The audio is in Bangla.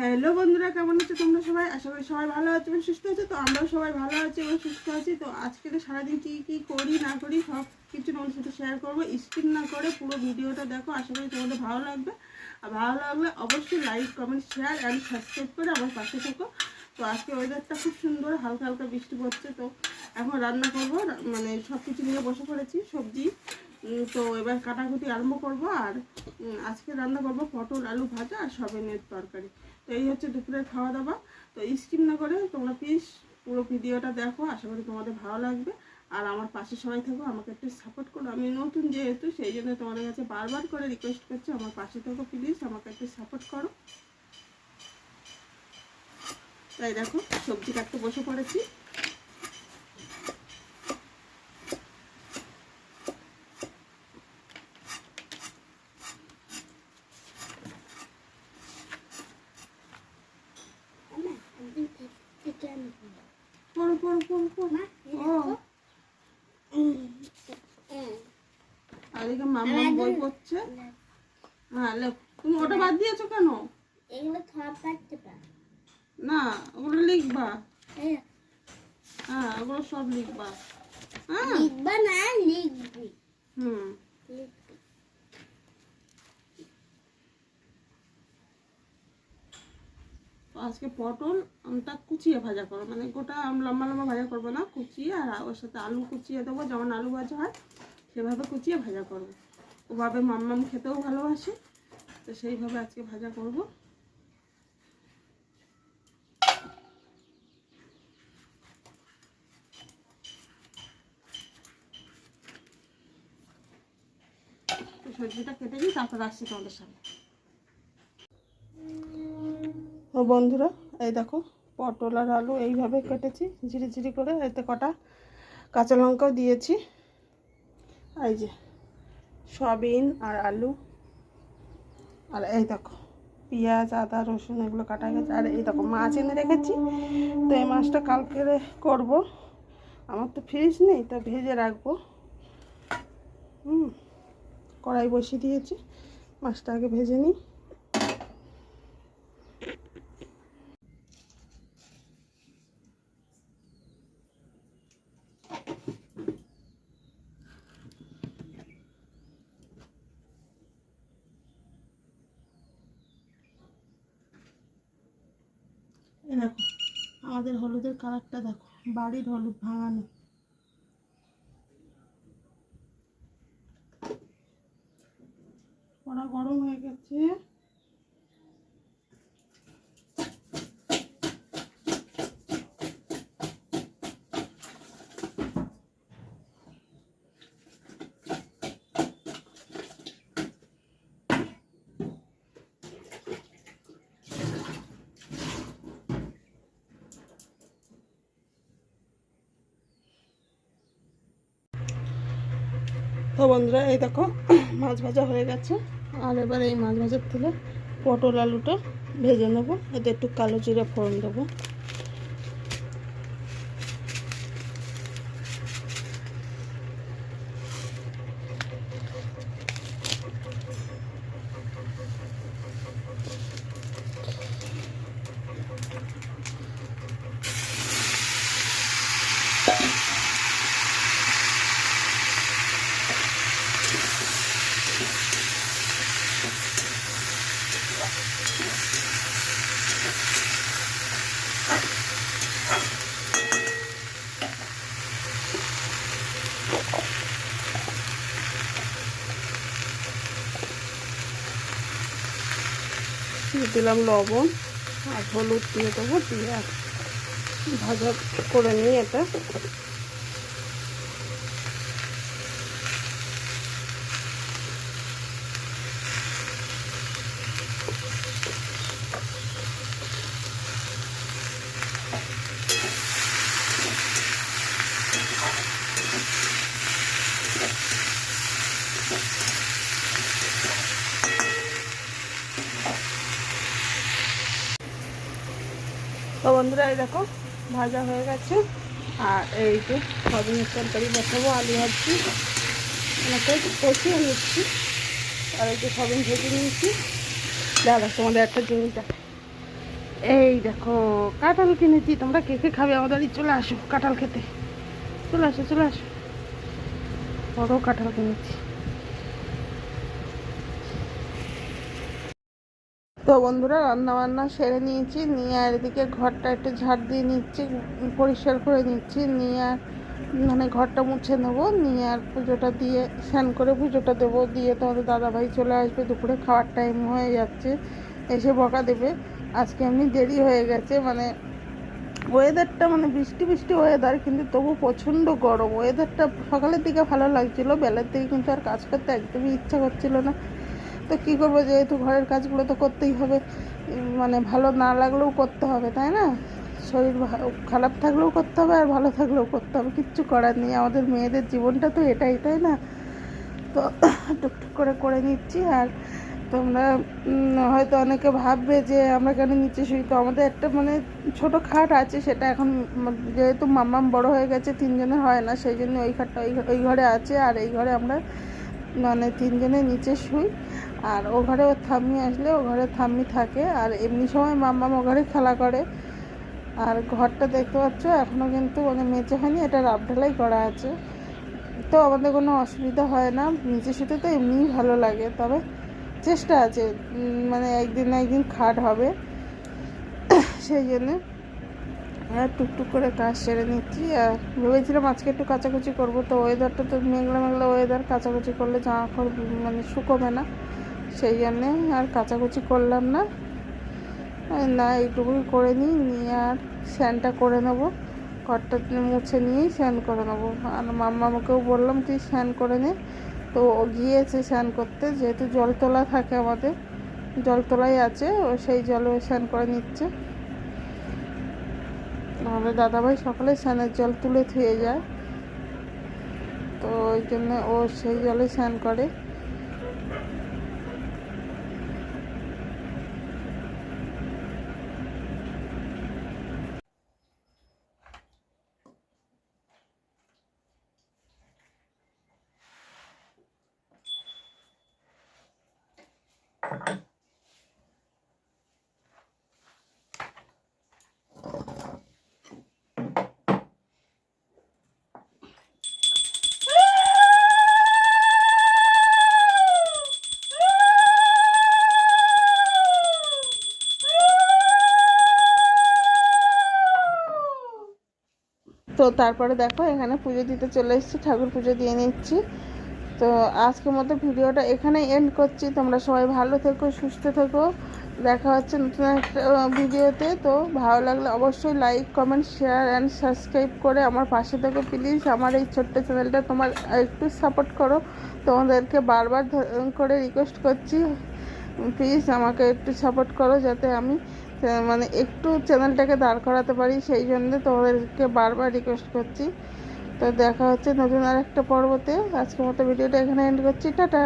হ্যালো বন্ধুরা, কেমন আছো তোমরা সবাই? আশা করি সবাই ভালো আছো এবং সুস্থ আছো। তো আমরাও সবাই ভালো আছি এবং সুস্থ আছি। তো আজকে তো সারাদিন কী কী করি, না করি, সব কিছু তোমাদের সাথে শেয়ার করব। স্কিপ না করে পুরো ভিডিওটা দেখো, আশা করি তোমাদের ভালো লাগবে। আর ভালো লাগলে অবশ্যই like comment share and subscribe করে আমার পাশে থেকো। তো আজকে ওয়েদারটা খুব সুন্দর, হালকা হালকা বৃষ্টি পড়ছে। তো এখন রান্না করব মানে সব কিছু নিয়ে বসে পড়েছি, সবজি। তো এবার কাটাকুটি আরম্ভ করব। আর আজকে রান্না করব পটল, আলু ভাজা আর সবেনের তরকারি। তো এই হচ্ছে দুপুরের খাওয়া দাওয়া তো স্কিপ না করে তোমরা প্লিজ পুরো ভিডিওটা দেখো, আশা করি তোমাদের ভালো লাগবে। আর আমার পাশে সবাই থাকো, আমাকে একটু সাপোর্ট করো। আমি নতুন যেহেতু, সেই জন্য তোমাদের কাছে বারবার করে রিকোয়েস্ট করছি, আমার পাশে থাকো প্লিজ আমাকে একটু সাপোর্ট করো। তাই দেখো, সবজি কাটতে বসে পড়েছি। ও আর এদিকে বই পড়ছে। হ্যাঁ লেখ। তুমি ওটা বাদ দিয়েছ কেন? এগুলো খাওয়া পারতে না ওগুলো লিখবা। হ্যাঁ ওগুলো সব লিখবা। হ্যাঁ। লিখবা না লিখবি। হুম। লিখবি। আজকে পটল, আমটা কুচিয়ে ভাজা করো মানে গোটা লম্বা লম্বা ভাজা করব না, কুচিয়ে আর ওর সাথে আলু কুচিয়ে দেবো। যেমন আলু ভাজা হয়, সেভাবে কুচিয়ে ভাজা করব। ওভাবে মাম্মাম খেতেও ভালোবাসে, তো সেইভাবে আজকে ভাজা করব। সবজিটা কেটে দিই তারপর আসছি তোমাদের সামনে। ও বন্ধুরা, এই দেখো, পটল আর আলু এইভাবে কেটেছি ঝিরি ঝিরি করে এতে কটা কাঁচা লঙ্কাও দিয়েছি। এই যে, সয়াবিন আর আলু, আর এই দেখো, পেঁয়াজ, আদা, রসুন এগুলো কাটা গেছে। আর এই দেখো, মাছ এনে রেখেছি, তো এই মাছটা কালকে করব। আমার তো ফ্রিজ নেই, তো ভেজে রাখব। হুম, কড়াই বসিয়ে দিয়েছি, মাছটা আগে ভেজে নিই। দেখো আমাদের হলুদের কালারটা দেখো বাড়ির হলুদ ভাঙানো। কড়া গরম হয়ে গেছে। তো বন্ধুরা, এই দেখো, মাছ ভাজা হয়ে গেছে। আর এবার এই মাছ ভাজার থেকে পটল আলুটা ভেজে নেব। এতে একটু কালো জিরা ফোড়ন দেবো দিয়ে দিলাম লবণ আর হলুদ দিয়ে দেবো দিয়ে ভাজা করে নিই এটা। তো বন্ধুরা, এই দেখো, ভাজা হয়ে গেছে। আর এই যে সবিনের তরকারি বসাবো আলু ভাজছি। একটু কষিয়ে নিচ্ছি। আর এই যে সবিন ভেজে নিয়েছি। দাদা, তোমাদের একটা জিনিস এই দেখো, কাঁঠাল কিনেছি। তোমরা কে কে খাবে? আমাদের চলে আসো কাঁঠাল খেতে। চলে আসো চলে আসো। বড় কাঁঠাল কিনেছি। তো বন্ধুরা রান্না বান্না সেরে নিয়েছি, নিয়ে আর এদিকে ঘরটা একটু ঝাড় দিয়ে নিচ্ছি, পরিষ্কার করে নিচ্ছি, নিয়ে আর মানে ঘরটা মুছে নেব, নিয়ে আর পুজোটা দিয়ে, স্নান করে পুজোটা দেবো, দিয়ে তোমাদের দাদাভাই চলে আসবে, দুপুরে খাওয়ার টাইম হয়ে যাচ্ছে, এসে বকা দেবে। আজকে এমনি দেরি হয়ে গেছে মানে ওয়েদারটা মানে বৃষ্টি বৃষ্টি ওয়েদার কিন্তু তবু প্রচণ্ড গরম। ওয়েদারটা সকালের দিকে ভালো লাগছিল, বেলার দিকে কিন্তু আর কাজ করতে একদমই ইচ্ছা করছিল না। তো কী করব, যেহেতু ঘরের কাজগুলো তো করতেই হবে মানে ভালো না লাগলেও করতে হবে, তাই না? শরীর খারাপ থাকলেও করতে হবে আর ভালো থাকলেও করতে হবে, কিচ্ছু করার নেই, আমাদের মেয়েদের জীবনটা তো এটাই, তাই না? তো টুকটুক করে করে নিচ্ছি আর তোমরা হয়তো অনেকে ভাববে যে আমরা কেন নিচে শুই, তো আমাদের একটা মানে ছোট খাট আছে, সেটা এখন যেহেতু মাম্মাম বড় হয়ে গেছে তিনজনের হয় না, সেই জন্য ওই খাটটা ওই ওই ঘরে আছে, আর এই ঘরে আমরা মানে তিনজনে নিচে শুই। আর ও ঘরে ওর থাম্মি আসলে, ও ঘরে থাম্মি থাকে আর এমনি সময় মাম্মাম ও ঘরে খেলা করে। আর ঘরটা দেখতে পাচ্ছ এখনও কিন্তু মানে মেঝে হয়নি, এটা রাব ঢালাই করা আছে। তো আমাদের কোনো অসুবিধা হয় না নিচে শুতে তো এমনিই ভালো লাগে, তবে চেষ্টা আছে মানে একদিন না একদিন খাট হবে। সেই জন্যে আর টুকটুক করে কাজ সেরে নিচ্ছি, আর ভেবেছিলাম আজকে একটু কাচাকুচি করব, তো ওয়েদারটা তো মেঘলা মেঘলা ওয়েদার কাচাকুচি করলে জামা কাপড় মানে শুকোবে না। সেই জন্যে আর কাচাকুচি করলাম না। না, এইটুকুই করে নিই, নিয়ে আর স্নানটা করে নেব। ঘরটা মুছে নিয়েই স্নান করে নেব। আর মাম্মামাকেও বললাম, তুই স্নান করে নে। তো ও গিয়েছে স্নান করতে, যেহেতু জল তোলা থাকে আমাদের জল তোলাই আছে, ও সেই জলে স্নান করে নিচ্ছে। আমাদের দাদাভাই সকালে স্নানের জল তুলে থুয়ে যায়। তো ওই জন্য ও সেই জলে স্নান করে। তো তারপরে দেখো, এখানে পুজো দিতে চলে এসেছি, ঠাকুর পুজো দিয়ে নিচ্ছি। তো আজকের মতো ভিডিওটা এখানে এন্ড করছি। তোমরা সবাই ভালো থেকো, সুস্থ থেকো। দেখা হচ্ছে নতুন একটা ভিডিওতে। তো ভালো লাগলে অবশ্যই like comment share and subscribe করে আমার পাশে থেকো। প্লিজ আমার এই ছোট্ট চ্যানেলটা তোমার একটু সাপোর্ট করো। তোমাদেরকে বারবার করে রিকোয়েস্ট করছি। প্লিজ আমাকে একটু সাপোর্ট করো যাতে আমি মানে একটু চ্যানেলটাকে দাঁড় করাতে পারি, সেই জন্য তোমাদেরকে বারবার রিকোয়েস্ট করছি। তো দেখা হচ্ছে নতুন আর একটা পর্বতে। আজকের মতো ভিডিওটা এখানে এন্ড করছি। টাটা!